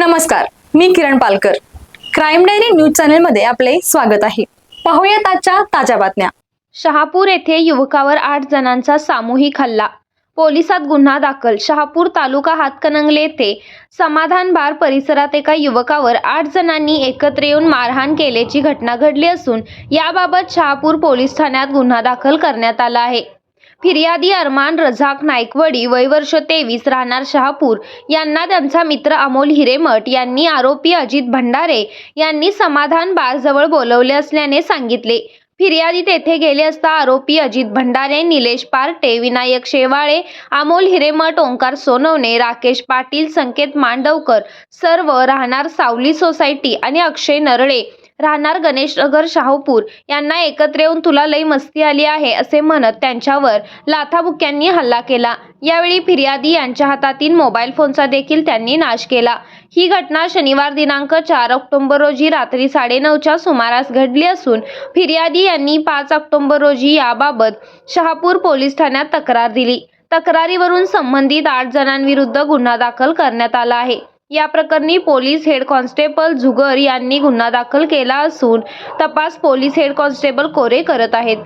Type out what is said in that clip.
नमस्कार मी Kiran Palkar. Crime diary news चॅनलमध्ये आपले स्वागत आहे. पाहूयात आजच्या ताज्या बातम्या. शहापूर येथे युवकावर आठ जणांचा सामूहिक हल्ला. पोलिसात गुन्हा दाखल. शहापूर तालुका हातकणंगले येथे समाधान बार परिसरात एका युवकावर आठ जणांनी एकत्र येऊन मारहाण केल्याची घटना घडली असून याबाबत शहापूर पोलीस ठाण्यात गुन्हा दाखल करण्यात आला आहे. फिर्यादी अरमान रझाक नायकवडी वय वर्ष तेवीस राहणार शहापूर यांना त्यांचा मित्र अमोल हिरेमठ यांनी आरोपी अजित भंडारे यांनी समाधान बारजवळ बोलवले असल्याने सांगितले. फिर्यादी तेथे गेले असता आरोपी अजित भंडारे निलेश पार्टे विनायक शेवाळे अमोल हिरेमठ ओंकार सोनवणे राकेश पाटील संकेत मांडवकर सर्व राहणार सावली सोसायटी आणि अक्षय नरळे राहणार गणेशनगर शाहूपूर. यांना एकत्र येऊन तुला लई मस्ती आली आहे असे म्हणत त्यांच्यावर लाथाबुक्यांनी हल्ला केला. यावेळी फिर्यादी यांच्या हातातील मोबाईल फोनचा देखील त्यांनी नाश केला. ही घटना शनिवार दिनांक चार ऑक्टोबर रोजी रात्री साडेनऊच्या सुमारास घडली असून फिर्यादी यांनी पाच ऑक्टोबर रोजी याबाबत शहापूर पोलीस ठाण्यात तक्रार दिली. तक्रारीवरून संबंधित आठ जणांविरुद्ध गुन्हा दाखल करण्यात आला आहे. या प्रकरणी पोलीस हेड कॉन्स्टेबल झुगर यांनी गुन्हा दाखल केला असून तपास पोलीस हेड कॉन्स्टेबल कोरे करत आहेत.